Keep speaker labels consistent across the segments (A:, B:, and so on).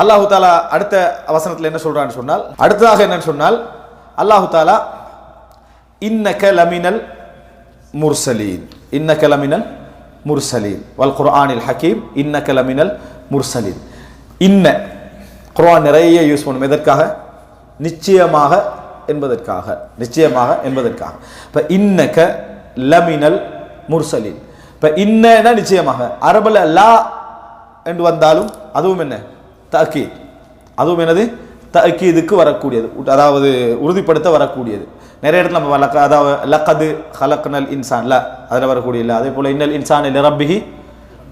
A: அல்லாஹு தாலா அடுத்த வசனத்தில் என்ன சொல்கிறான்னு சொன்னால் அடுத்ததாக என்னன்னு சொன்னால் அல்லாஹு தாலா இன்னக லமினல் முர்சலீன். இன்ன லமினல் முர்சலீன். வல் குர்ஆனில் ஹக்கீம் இன்ன லமினல் முர்சலீன். இன்ன. குர்ஆன் நிறைய யூஸ் பண்ணும். எதற்காக? நிச்சயமாக என்பதற்காக. நிச்சயமாக என்பதற்காக. இப்போ இன்னக லமினல் முர்சலீன். இப்போ இன்னன்னா நிச்சயமாக. அரபில் லா என்று வந்தாலும் அதுவும் என்ன? தக்கீத் அதுவும் என்னது? தக்கீதுக்கு வரக்கூடியது. உட்- அதாவது உறுதிப்படுத்த வரக்கூடியது. நிறைய இடத்துல நம்ம லக்க அதாவது லக்கது ஹலக்னல் இன்சான் ல அதில் வரக்கூடிய இல்லை அதே போல் இன்னல் இன்சான் ரப்பிஹி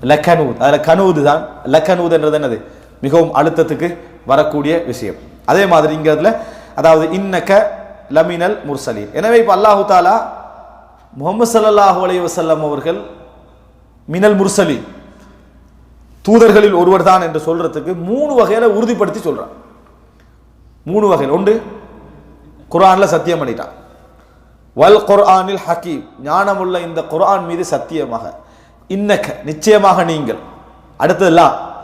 A: லக்கனூத் அதில் கனூது தான். லக்கனூதுன்றது என்னது? மிகவும் அழுத்தத்துக்கு வரக்கூடிய விஷயம். அதே மாதிரி இங்கிறதுல அதாவது இன்னக்க லமினல் முர்சலீன். எனவே இப்போ அல்லாஹு தாலா முகமது சல்லாஹூ அலைஹி வசல்லம் அவர்கள் மினல் முர்சலீன். தூதர்களில் ஒருவர் தான் என்று சொல்றதுக்கு மூணு வகையில உறுதிப்படுத்தி சொல்றான். மூணு வகையில். ஒன்று குரான்ல சத்தியம் பண்ணிட்டான். வல் குர்ஆனில் ஹக்கீம். ஞானமுள்ள இந்த குர்ஆன் மீது சத்தியமாக. இன்னக்க நிச்சயமாக நீங்கள். அடுத்தது லா.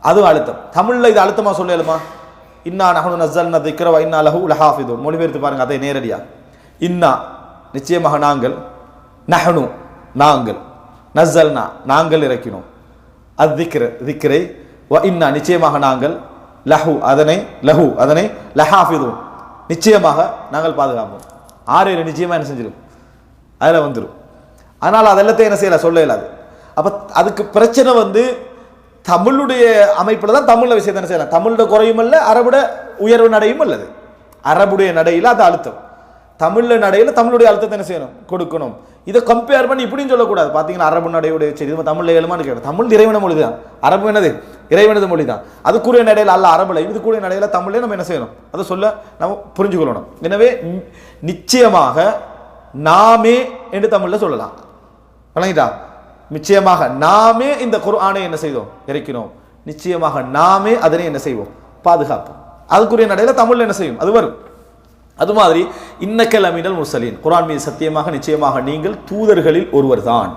A: அதுவும் அழுத்தம். தமிழ்ல இது அழுத்தமா சொல்லலுமா? இன்னா நஹனு நஸ்ஸல்னா திக்ர இன்னா லஹு லஹாஃபிதுன். மொழிபெயர்த்து பாருங்க அதை நேரடியாக இன்னா நிச்சயமாக நாங்கள். நஹனு நாங்கள். நஸ்ஸல்னா நாங்கள் இறக்கினோம். அத்திக்கிற திக்ரை வ இன்னா நிச்சயமாக நாங்கள் லஹு அதனை லஹு அதனை லஹாஃபிதும் நிச்சயமாக நாங்கள் பாதுகாப்போம். ஆறு ஏழு நிச்சயமாக என்ன செஞ்சிடும் அதில் வந்துடும் அதனால் அதெல்லாத்தையும் என்ன செய்யலை? சொல்ல இயலாது. அப்போ அதுக்கு பிரச்சனை வந்து தமிழுடைய அமைப்பில் தான் தமிழில் விஷயத்தை என்ன செய்யலாம்? தமிழோட குறையும் இல்லை அரபுட உயர்வு நடையும் அல்லது? அரபுடைய நடையில் அது அழுத்தம். தமிழில் நடையில் தமிழுடைய அழுத்தத்தை என்ன செய்யணும்? கொடுக்கணும். இதை கம்பேர் பண்ணி இப்படின்னு சொல்லக்கூடாது. பார்த்தீங்கன்னா அரபு நடையுடைய சரி இது தமிழில் எழுமான்னு கேட்கும் தமிழ் இறைவன மொழி தான் அரபு என்னது? இறைவனது மொழி தான் அதுக்குரிய நடையில் அல்ல அரபுல இதுக்குரிய நடையில் தமிழே நம்ம என்ன செய்யணும்? அதை சொல்ல நம்ம புரிஞ்சுக்கொள்ளணும். எனவே நிச்சயமாக நாமே என்று தமிழில் சொல்லலாம். வழங்கிட்டா நிச்சயமாக நாமே இந்த குர்ஆனை என்ன செய்தோம்? இறக்கினோம் நிச்சயமாக நாமே அதனை என்ன செய்வோம்? பாதுகாப்போம். அதுக்குரிய நடையில் தமிழில் என்ன செய்யும்? அது வரும். அது மாதிரி இன்னக்கல் அமீனல் முர்சலீன். குரான் மீது சத்தியமாக நிச்சயமாக நீங்கள் தூதர்களில் ஒருவர் தான்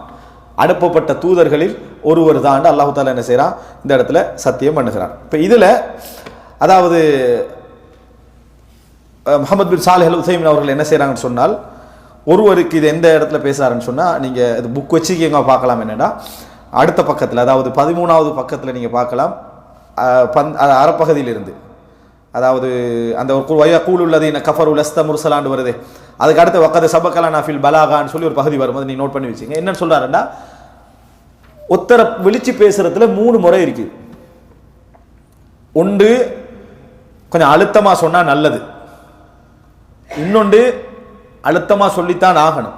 A: அனுப்பப்பட்ட தூதர்களில் ஒருவர் தான் அல்லாஹு தாலா என்ன செய்கிறான் இந்த இடத்துல சத்தியம் பண்ணுகிறான். இப்போ இதில் அதாவது முகமது பின் சாலிஹ் அல் உசைமின் அவர்கள் என்ன செய்கிறாங்கன்னு சொன்னால் ஒருவருக்கு இது எந்த இடத்துல பேசுகிறாருன்னு சொன்னால் நீங்கள் இது புக் வச்சுக்கீங்க பார்க்கலாம் என்னென்னா அடுத்த பக்கத்தில் அதாவது பதிமூணாவது பக்கத்தில் நீங்கள் பார்க்கலாம் பந் அறப்பகுதியிலிருந்து. அதாவது அந்த ஒரு வய கூழ் உள்ளது என்ன கஃபர் உலஸ்த முர்சலான்னு வருது. அதுக்கு அடுத்து வக்கது சபக்கலா நாஃபில் பலாகான்னு சொல்லி ஒரு பகுதி வரும் அதை நோட் பண்ணி வச்சுங்க என்னன்னு சொல்கிறாருன்னா ஒத்தரை விழிச்சு பேசுறதுல மூணு முறை இருக்குது. ஒன்று கொஞ்சம் அழுத்தமாக சொன்னால் நல்லது. இன்னொன்று அழுத்தமாக சொல்லித்தான் ஆகணும்.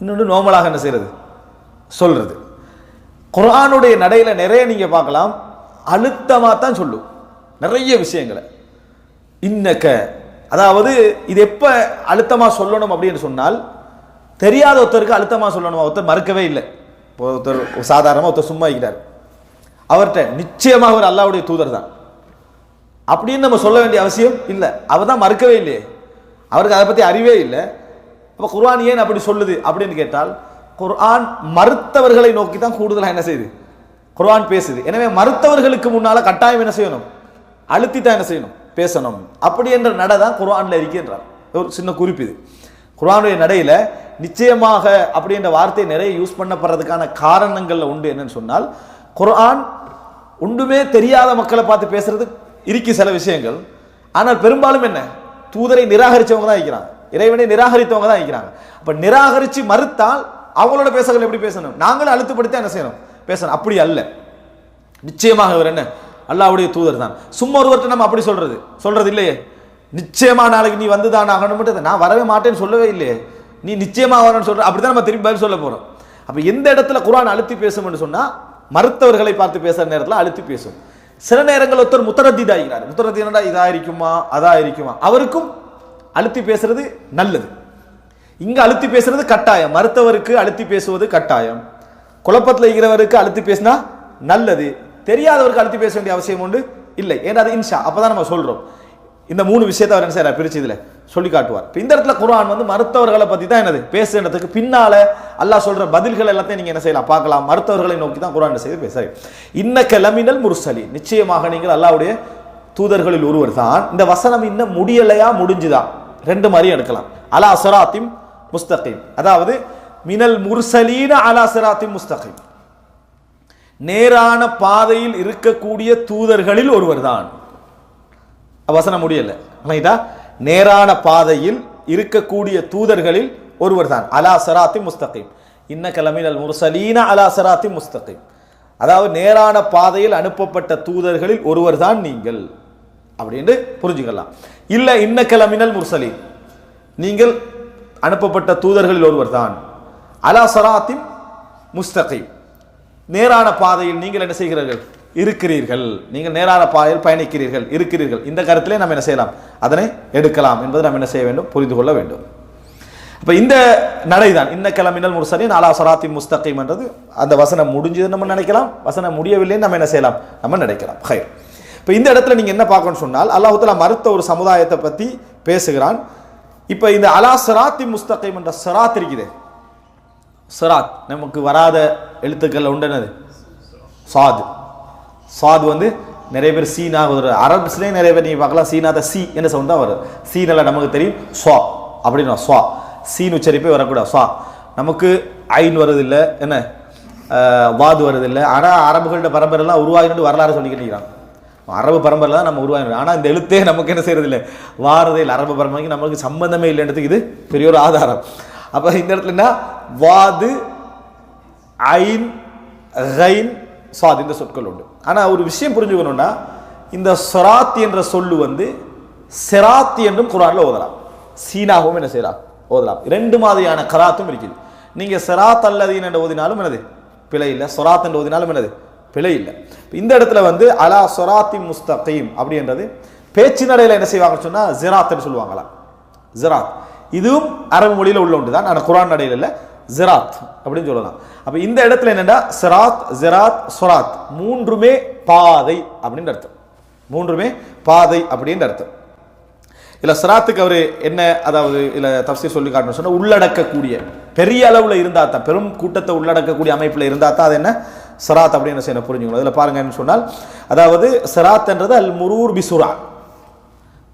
A: இன்னொன்று நோமலாக என்ன செய்கிறது சொல்கிறது குரானுடைய நடையில் நிறைய நீங்கள் பார்க்கலாம். அழுத்தமாக தான் சொல்லும். நிறைய விஷயங்களை. இன்னக்க. அதாவது இது எப்போ அழுத்தமாக சொல்லணும் அப்படின்னு சொன்னால் தெரியாத ஒருத்தருக்கு அழுத்தமாக சொல்லணும்? ஒருத்தர் மறுக்கவே இல்லை. இப்போ ஒருத்தர் சாதாரணமாக ஒருத்தர் சும்மா இருக்கிறார். அவர்கிட்ட நிச்சயமாக அவர் அல்லாவுடைய தூதர் தான். அப்படின்னு நம்ம சொல்ல வேண்டிய அவசியம் இல்லை. அவர் தான் மறுக்கவே இல்லையே. அவருக்கு அதை பற்றி அறிவே இல்லை. அப்போ குர்ஆன் ஏன் அப்படி சொல்லுது அப்படின்னு கேட்டால் குர்ஆன் மறுத்தவர்களை நோக்கி தான் கூடுதலாக என்ன செய்யுது? குர்ஆன் பேசுது. எனவே மறுத்தவர்களுக்கு முன்னால் கட்டாயம் என்ன செய்யணும்? அழுத்தி தான் என்ன செய்யணும்? பேசணும். அப்படி என்ற நடை தான் குர்ஆனில் இருக்கின்றார். ஒரு சின்ன குறிப்பு இது. குர்ஆனுடைய நடையில் நிச்சயமாக அப்படின்ற வார்த்தை நிறைய யூஸ் பண்ணப்படுறதுக்கான காரணங்களில் உண்டு என்னன்னு சொன்னால் குர்ஆன் ஒன்றுமே தெரியாத மக்களை பார்த்து பேசுறது இருக்கு சில விஷயங்கள். ஆனால் பெரும்பாலும் என்ன? தூதரை நிராகரித்தவங்க தான் இருக்கிறாங்க. இறைவனை நிராகரித்தவங்க தான் இருக்கிறாங்க. அப்போ நிராகரித்து மறுத்தால் அவங்களோட பேசுகள் எப்படி பேசணும்? நாங்களும் அழுத்துப்படுத்தி என்ன செய்யணும்? பேசணும். அப்படி அல்ல. நிச்சயமாக இவர் என்ன? அல்லாவுடைய தூதர் தான். சும்மா ஒருவர்கிட்ட நம்ம அப்படி சொல்றது. சொல்றது இல்லையே. நிச்சயமா நாளைக்கு நீ வந்து தான். ஆகணும்ன்றது நான் வரவே மாட்டேன்னு சொல்லவே இல்லையே. நீ நிச்சயமாக வரணும்னு சொல்ற. அப்படிதான் நம்ம திரும்பி பதில் சொல்ல போறோம். அப்போ எந்த இடத்துல குரான் அழுத்தி பேசும்னு சொன்னால் மறுத்தவர்களை பார்த்து பேசுகிற நேரத்தில் அழுத்தி பேசும். சில நேரங்கள் ஒருத்தர் முத்தரத்திதா இருக்கிறார் முத்தரத்தி என்னடா இருக்குமா அதாக இருக்குமா அவருக்கும் அழுத்தி பேசுறது நல்லது. இங்கே அழுத்தி பேசுறது கட்டாயம். மருத்துவருக்கு அழுத்தி பேசுவது கட்டாயம். குழப்பத்தில் இருக்கிறவருக்கு அழுத்தி பேசினா நல்லது. தெரியாதவருக்கு அழுத்தி பேச வேண்டிய அவசியம் உண்டு? இல்லை. ஏன்னா அது இன்ஷா. அப்பதான் நம்ம சொல்கிறோம் இந்த மூணு விஷயத்தை அவர் என்ன செய்யறார் பிரிச்சு இதில் சொல்லி காட்டுவார். இந்த இடத்துல குரான் வந்து மருத்துவர்களை பற்றி தான் என்னது? பேசுகிறதுக்கு பின்னால அல்லாஹ் சொல்கிற பதில்கள் எல்லாத்தையும் நீங்க என்ன செய்யலாம்? பார்க்கலாம். மருத்துவர்களை நோக்கி தான் குரான் செய்து பேசுறேன் இன்ன கிளமினல் முர்சலி நிச்சயமாக நீங்கள் அல்லாவுடைய தூதர்களில் ஒருவர் தான். இந்த வசனம் இன்னும் முடியலையா? முடிஞ்சுதா? ரெண்டு மாதிரியும் எடுக்கலாம். அலா அசராத்திம் முஸ்தகிம். அதாவது மினல் முர்சலீன அலா சிராத்திம் முஸ்தகிம். நேரான பாதையில் இருக்கக்கூடிய தூதர்களில் ஒருவர் தான் வசனம் முடியல. ரைட்டா நேரான பாதையில் இருக்கக்கூடிய தூதர்களில் ஒருவர் தான் அலா சராத்தி முஸ்தகிம். இன்ன கலமினல் முர்சலீன அலா சராத்தி முஸ்தகிம். அதாவது நேரான பாதையில் அனுப்பப்பட்ட தூதர்களில் ஒருவர் தான் நீங்கள். அப்படின்னு புரிஞ்சுக்கலாம். இல்லை இன்ன கிழமினல் முர்சலீன். நீங்கள் அனுப்பப்பட்ட தூதர்களில் ஒருவர் தான் அலா சராத்தின் முஸ்தகிம். நேரான பாதையில் நீங்கள் என்ன செய்கிறீர்கள்? இருக்கிறீர்கள். நீங்கள் நேரான பாதையில் பயணிக்கிறீர்கள். இருக்கிறீர்கள். இந்த கருத்திலே நம்ம என்ன செய்யலாம்? அதனை எடுக்கலாம் என்பதை நம்ம என்ன செய்ய வேண்டும்? புரிந்து கொள்ள வேண்டும். இப்போ இந்த நடைதான். இன்ன கிளம்பினல் முர்சலின் அலா சராத்தி முஸ்தகீம் என்றது அந்த வசனம் முடிஞ்சது நம்ம நினைக்கலாம். வசனம் முடியவில்லை நம்ம என்ன செய்யலாம்? நம்ம நினைக்கலாம். ஹை இப்போ இந்த இடத்துல நீங்கள் என்ன பார்க்கணும்னு சொன்னால் அல்லாஹுத்தலா மறுத்த ஒரு சமுதாயத்தை பற்றி பேசுகிறான். இப்போ இந்த அலா சராத்தி முஸ்தகீம் என்ற சராத் இருக்குது. சராத் நமக்கு வராத எழுத்துக்கள் உண்டனது சாது. சாது வந்து நிறைய பேர் சீனா அரபிஸ்லேயே நிறைய பேர் நீங்கள் பார்க்கலாம் சீனாத சி என்ன சவுண்ட் தான் வரும். சீனில் நமக்கு தெரியும் ஸ்வா அப்படின்னு ஸ்வா சீன் உச்சரிப்பே வரக்கூடாது. ஸ்வா நமக்கு ஐன் வருதில்லை. என்ன? வாது வருதில்லை. ஆனால் அரபுகளோட பரம்பரைலாம் உருவாகினு வரலாறு சொல்லிக்கிட்டு அரபு பரம்பரை தான் நம்ம உருவாகினோம் ஆனால் இந்த எழுத்தே நமக்கு என்ன செய்யறது இல்லை வாரதே இல்லை. அரபு பரம்பரைக்கு நமக்கு சம்பந்தமே இல்லைன்றதுக்கு இது பெரிய ஒரு ஆதாரம். அப்போ இந்த இடத்துல என்ன? வாது ஐன் ரைன் சாத் இந்த சொற்கள் உண்டு. ஆனால் ஒரு விஷயம் புரிஞ்சுக்கணும்னா இந்த சொராத் என்ற சொல்லு வந்து செராத் என்றும் குரானில் ஓதலாம். சீனாகவும் என்ன செய்யலாம்? ஓதலாம். ரெண்டு மாதிரியான கராத்தும் இருக்குது. நீங்கள் செராத் அல்லதீன் என்று ஓதினாலும் என்னது? பிழை இல்லை. சொராத் என்று ஓதினாலும் என்னது? பிழை இல்லை. இந்த இடத்துல வந்து அலா சொராத்தி முஸ்தகீம் அப்படின்றது பேச்சு நடையில் என்ன செய்வாங்கன்னு சொன்னால் ஜிராத்னு சொல்லுவாங்களா ஜிராத் இதுவும் அரபு மொழியில் உள்ள ஒன்று தான் ஆனால் குரான் நடையில் இல்லை. ஜிராத் அப்படின்னு சொல்லலாம். அப்போ இந்த இடத்துல என்னென்னா சிராத் ஜிராத் சொராத் மூன்றுமே பாதை அப்படின்ற அர்த்தம். மூன்றுமே பாதை அப்படின்ற அர்த்தம். இல்ல சிராத்துக்கு அவர் என்ன அதாவது இல்ல தப்சி சொல்லி காட்டணும் சொன்னா உள்ளடக்கக்கூடிய பெரிய அளவுல இருந்தா தான் பெரும் கூட்டத்தை உள்ளடக்கக்கூடிய அமைப்புல இருந்தா தான் அது என்ன? சிராத் அப்படின்னு செய்யணும்? புரிஞ்சுக்கணும். அதில் பாருங்க என்ன சொன்னால் அதாவது சிராத்ன்றது அல் முரூர் பிசுரா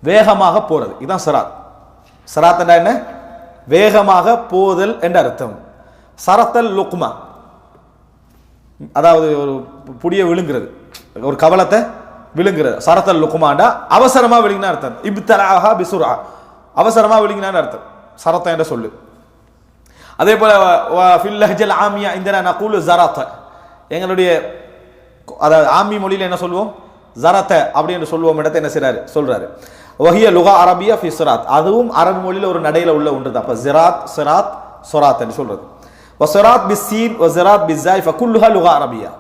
A: வேகமாக போறது. இதுதான் சிராத். சராத் என்ன? வேகமாக போதல் என்ற அர்த்தம். சரத்தல் லுக்மா. அதாவது ஒரு புடிய விழுங்குறது. ஒரு கவலத்தை விழுங்குறது. சரத்தல் லுக்குமாண்டா அவசரமா விழுங்கினா அர்த்தம். இப்தலாஹா பிசுரா அவசரமா விழுங்கினான்னு அர்த்தம். சரத்தம் என்ற சொல்லு. அதே போல ஃபில்லஹல் ஆமியா இந்த நகூலு ஜராத்த. எங்களுடைய அதாவது ஆமி மொழியில் என்ன சொல்லுவோம்? ஜரத்த அப்படின்னு சொல்லுவோம். இடத்தை என்ன செய்கிறாரு சொல்றாரு. வஹிய லுகா அரபியா ஃபி சிராத் அதுவும் அரபு மொழியில ஒரு நடையில உள்ள ஒன்று தான் அப்ப ஜிராத் சிராத் சொராத் என்று சொல்றது வசராத் பி சீன் வசராத் பி ஜாய் ஃபகுல்லுஹா லுகா அரபியா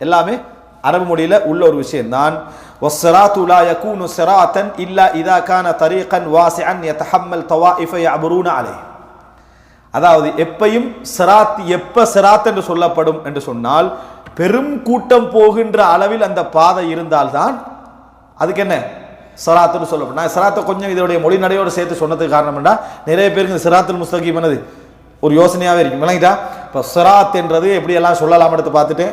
A: எல்லாமே அரபு மொழியில உள்ள ஒரு விஷயம் தான் والصراط لا يكون صراطا الا اذا كان طريقا واسعا يتحمل طوائف يعبرون عليه அதாவது எப்பையும் சிராத் எப்ப சிராத் என்று சொல்லப்படும் என்று சொன்னால் பெரும் கூட்டம் போகின்ற அளவில் அந்த பாதை இருந்தால்தான் அதுக்கு என்ன சிராத்துன்னு சொல்லப்படும் நான் சிராத்தை கொஞ்சம் இதோடைய மொழி நடையோடு சேர்த்து சொன்னதுக்கு காரணம்னா நிறைய பேருக்கு இந்த சிராத்துல் முஸ்தகீம் என்னது? ஒரு யோசனையாகவே இருக்கும் விளங்கிட்டா? இப்போ சிராத் என்றது எப்படியெல்லாம் சொல்லலாம் எடுத்து பார்த்துட்டு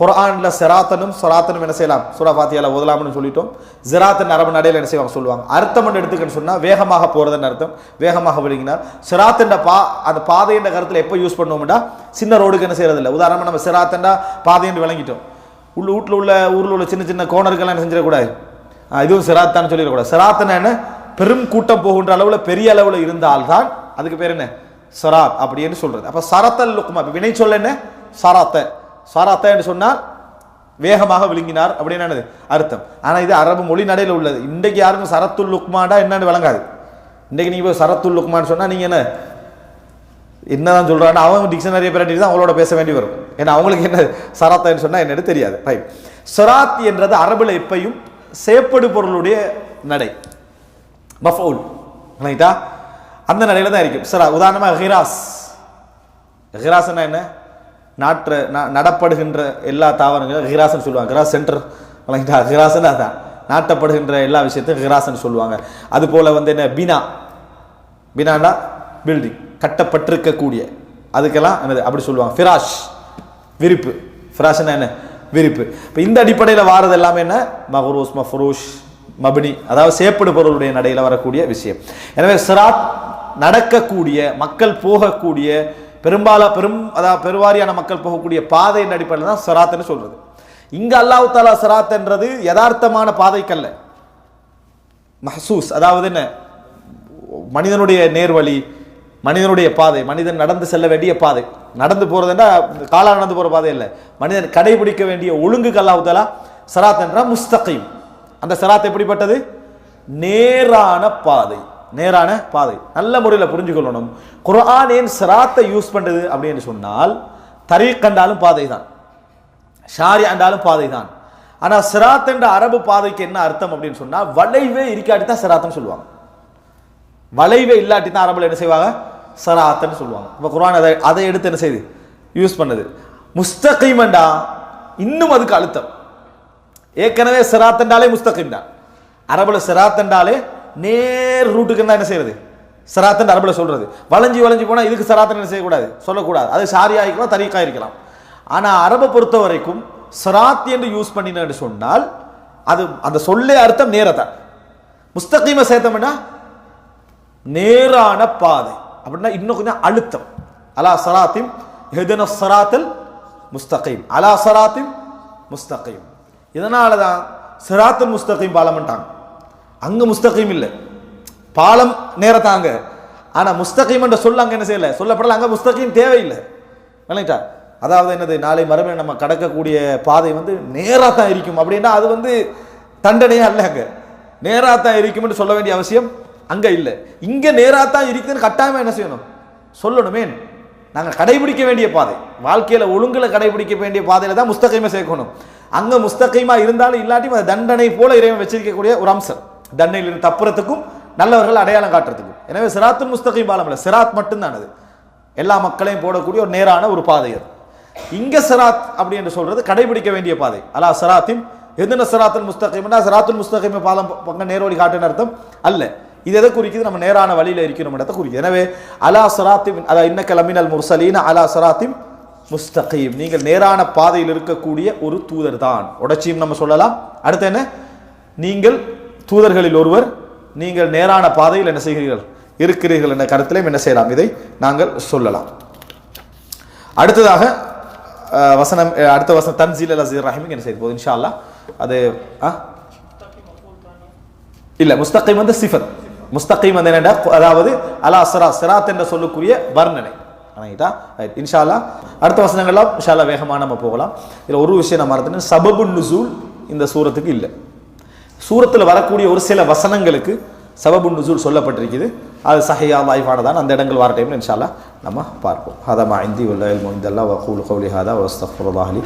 A: குரானில் சிராத்தனும் சொராத்தனும் என்ன செய்யலாம்? சுரா ஃபாத்தியால ஓதலாம்னு சொல்லிட்டோம். ஜிராத்தன் அரபு நடையில் என்ன செய்வாங்க சொல்லுவாங்க? அர்த்தம் எடுத்துக்கன்னு சொன்னால் வேகமாக போகிறதுன்னு அர்த்தம். வேகமாக விழுங்கினார் சிராத்தண்ட பா அந்த பாதை கருத்தில் எப்போ யூஸ் பண்ணுவோம்டா? சின்ன ரோடுக்கு என்ன செய்யறதில்ல. உதாரணமாக நம்ம சிராத்தண்டா பாதை என்று விளங்கிட்டோம். உள்ள வீட்டில் உள்ள ஊரில் உள்ள சின்ன சின்ன கோணருக்கெல்லாம் என்ன செஞ்சிடக்கூடாது? இதுவும் சிராத்தான்னு சொல்லிடக்கூடாது. சிராத்தன என்ன? பெரும் கூட்டம் போகின்ற அளவில் பெரிய அளவில் இருந்தால்தான் அதுக்கு பேர் என்ன? சராத் அப்படின்னு சொல்றது. அப்போ சரத்தல் லுக்மா இப்போ வினை சொல்ல என்ன? சராத்த. சராத்த என்று சொன்னால் வேகமாக விழுங்கினார் அப்படின்னு என்னது? அர்த்தம். ஆனால் இது அரபு மொழி நடையில் உள்ளது. இன்றைக்கு யாருக்கும் சரத்துல் லுக்மாடா என்னன்னு விளங்காது. இன்றைக்கு நீங்கள் போய் சரத்துல் லுக்மான்னு சொன்னால் நீங்கள் என்ன? என்னதான் சொல்கிறான்னு அவங்க டிக்ஷனரியை பிறட்டி தான் அவங்களோட பேச வேண்டி வரும். ஏன்னா அவங்களுக்கு என்ன சராத்தன்னு சொன்னால் என்னென்னு தெரியாது. ரைட் சராத் என்றது அரபில் எப்பையும் சேப்படு பொருளுடைய நடை. மஃபவுல் ரைட்டா அந்த நடையில் தான் இருக்கும். சார் உதாரணமாக ஹிராஸ் ஹிராஸ்னா என்ன? நாற்று நடப்படுகின்ற எல்லா தாவரங்களும் ஹிராஸ்னு சொல்லுவாங்க. ஹிராஸ் சென்டர். ரைட்டா ஹிராசன் அதான். நாட்டப்படுகின்ற எல்லா விஷயத்தையும் ஹிராஸ்னு சொல்லுவாங்க. அது போல் வந்து என்ன? பினா. பினாண்டா பில்டிங் கட்டப்பட்டிருக்கக்கூடிய. அதுக்கெல்லாம் என்னது? அப்படி சொல்லுவாங்க. ஃபிராஷ். விரிப்பு. ஃபிராஷ்னா என்ன? விரிப்பு. இப்போ இந்த அடிப்படையில் வாரது எல்லாமே என்ன? மஹரூஸ் மஃபரூஷ் மபினி அதாவது சேப்படு பொருளுடைய நடையில் வரக்கூடிய விஷயம். எனவே சிராத் நடக்கக்கூடிய மக்கள் போகக்கூடிய பெரும்பால பெரும் அதாவது பெருவாரியான மக்கள் போகக்கூடிய பாதையின் அடிப்படையில் தான் சிராத்னு சொல்கிறது இங்கே அல்லாஹு தாலா சிராத் என்றது யதார்த்தமான பாதைக்கல்ல. மஹசூஸ் அதாவது என்ன? மனிதனுடைய நேர்வழி மனிதனுடைய பாதை மனிதன் நடந்து செல்ல வேண்டிய பாதை. நடந்து போகிறதுன்னா காலா நடந்து போகிற பாதை இல்லை. மனிதன் கடைபிடிக்க வேண்டிய ஒழுங்கு கல்லாவுதலா சராத் என்றால் முஸ்தகையும் அந்த சராத் எப்படிப்பட்டது? நேரான பாதை நேரான பாதை. நல்ல முறையில் புரிஞ்சுக்கொள்ளணும். குரான் ஏன் சிராத்தை யூஸ் பண்ணுது அப்படின்னு சொன்னால் தரீக் கண்டாலும் பாதை தான் ஷாரி என்றாலும் பாதை தான் ஆனால் சிராத் என்ற அரபு பாதைக்கு என்ன அர்த்தம் அப்படின்னு சொன்னால் வளைவே இருக்காட்டி தான் சிராத்துன்னு சொல்லுவாங்க. வளைவே இல்லாட்டி தான் அரபில் என்ன செய்வாங்க? சராத்தன்னு சொல்லுவாங்க. இப்போ குரான் அதை அதை எடுத்து என்ன செய்யுது யூஸ் பண்ணுது. முஸ்தகீமண்டா இன்னும் அதுக்கு அழுத்தம். ஏற்கனவே சிராத்தண்டாலே என்றாலே தான் அரபுல சிராத்தண்டாலே நேர் ரூட்டுக்கு தான் என்ன செய்யறது சிராத் அரபுல சொல்றது. வளைஞ்சி வளைஞ்சி போனால் இதுக்கு சராத்தன் என்ன செய்யக்கூடாது? சொல்லக்கூடாது. அது சாரியாக இருக்கலாம் தரீக்கா இருக்கலாம். ஆனால் அரபை பொறுத்த வரைக்கும் சிராத் என்று யூஸ் பண்ணினு சொன்னால் அது அந்த சொல்லே அர்த்தம் நேரத்தான். முஸ்தகீம சேர்த்தோம்னா நேரான பாதை. அப்படின்னா இன்னும் கொஞ்சம் அழுத்தம். அலா சராத்திம் ஹெதன சராத்தில் முஸ்தகீம். அலா சராத்திம் முஸ்தகீம். இதனால தான் சிராத்துல் முஸ்தகீம் பாலம்ட்டாங்க அங்கே முஸ்தகீம் இல்லை. பாலம் நேரத்தாங்க. ஆனால் முஸ்தகீம் என்ற சொல்ல அங்கே என்ன செய்யலை? சொல்லப்படல. அங்கே முஸ்தகீம் தேவையில்லை. இல்லைங்களா அதாவது என்னது? நாளை மறுபடியும் நம்ம கடக்கக்கூடிய பாதை வந்து நேராக தான் இருக்கும். அப்படின்னா அது வந்து தண்டனையே அல்ல அங்கே. நேராக தான் இருக்கும்னு சொல்ல வேண்டிய அவசியம் அங்க இல்லை. இங்க நேரா தான் இருக்குதுன்னு கட்டாயமா என்ன செய்யணும்? சொல்லணுமே. நாங்கள் கடைபிடிக்க வேண்டிய பாதை. வாழ்க்கையில் ஒழுங்கில் கடைபிடிக்க வேண்டிய பாதையில் தான் முஸ்தகைமை சேர்க்கணும். அங்கே முஸ்தகைமா இருந்தாலும் இல்லாட்டியும் அது தண்டனை போல இறைவன் வச்சிருக்கக்கூடிய ஒரு அம்சம். தண்டனையில் தப்புறதுக்கும் நல்லவர்கள் அடையாளம் காட்டுறதுக்கும். எனவே சிராத்து முஸ்தகையும் பாலம் இல்லை. சிராத் மட்டும்தான் அது. எல்லா மக்களையும் போடக்கூடிய ஒரு நேரான ஒரு பாதை அது. இங்க சிராத் அப்படி என்று சொல்றது கடைபிடிக்க வேண்டிய பாதை. அலா சிராத்தின் எதுன சிராத்துல் முஸ்தகைம்னா சிராத்துல் முஸ்தகைமை பாலம் பங்க நேரோடி காட்டுன்னு அர்த்தம் அல்ல. இது எதை குறிக்குது? நம்ம நேரான வழியில் இருக்கணும் இடத்தை குறிக்குது. எனவே அலா சராத்திம் அதாவது இன்ன கிளமினல் முர்சலீன அலா சராத்திம் முஸ்தகீம். நீங்கள் நேரான பாதையில் இருக்கக்கூடிய ஒரு தூதர் தான். உடச்சியும் நம்ம சொல்லலாம். அடுத்து என்ன? நீங்கள் தூதர்களில் ஒருவர் நீங்கள் நேரான பாதையில் என்ன செய்கிறீர்கள்? இருக்கிறீர்கள் என்ற கருத்திலையும் என்ன செய்யலாம்? இதை நாங்கள் சொல்லலாம். அடுத்ததாக வசனம் அடுத்த வசனம் தன்சீல் அல் அசீர் ரஹீம் என்ன செய்ய போகுது? இன்ஷா அல்லாஹ். அது ஆ முஸ்தகிம் வந்து சிஃபத். முஸ்தகீம் வந்து என்னடா அதாவது அலா சிரா சிராத் என்று சொல்லக்கூடிய வர்ணனை. ஆனாயிட்டா ரைட் இன்ஷா அடுத்த வசனங்கள்லாம் இன்ஷா வேகமாக வேகமா நம்ம போகலாம். இதில் ஒரு விஷயம் நம்ம மறந்துட்டு சபபு நுசூல் இந்த சூரத்துக்கு இல்லை. சூரத்தில் வரக்கூடிய ஒரு சில வசனங்களுக்கு சபபு நுசூல் சொல்லப்பட்டிருக்குது. அது சஹியா லைஃபானதான் அந்த இடங்கள் வர டைம்ல இன்ஷாலா நம்ம பார்ப்போம். ஹதமா இந்தி உள்ள இல்மு இந்தல்லா வகூல் கௌலி ஹாதா வஸ்தஃபுல்லாஹலி